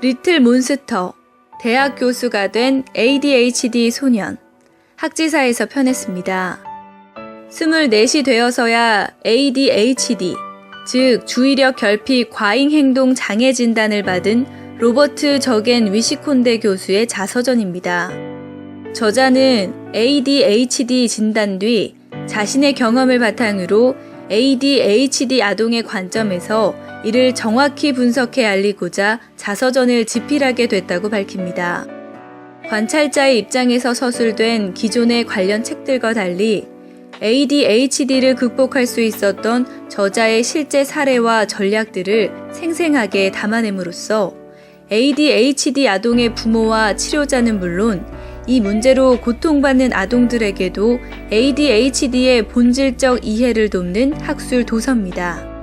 리틀 몬스터, 대학 교수가 된 ADHD 소년, 학지사에서 편했습니다. 24시 되어서야 ADHD, 즉 주의력 결핍 과잉 행동 장애 진단을 받은 로버트 저겐 위시콘대 교수의 자서전입니다. 저자는 ADHD 진단 뒤 자신의 경험을 바탕으로 ADHD 아동의 관점에서 이를 정확히 분석해 알리고자 자서전을 집필하게 됐다고 밝힙니다. 관찰자의 입장에서 서술된 기존의 관련 책들과 달리 ADHD를 극복할 수 있었던 저자의 실제 사례와 전략들을 생생하게 담아냄으로써 ADHD 아동의 부모와 치료자는 물론 이 문제로 고통받는 아동들에게도 ADHD의 본질적 이해를 돕는 학술 도서입니다.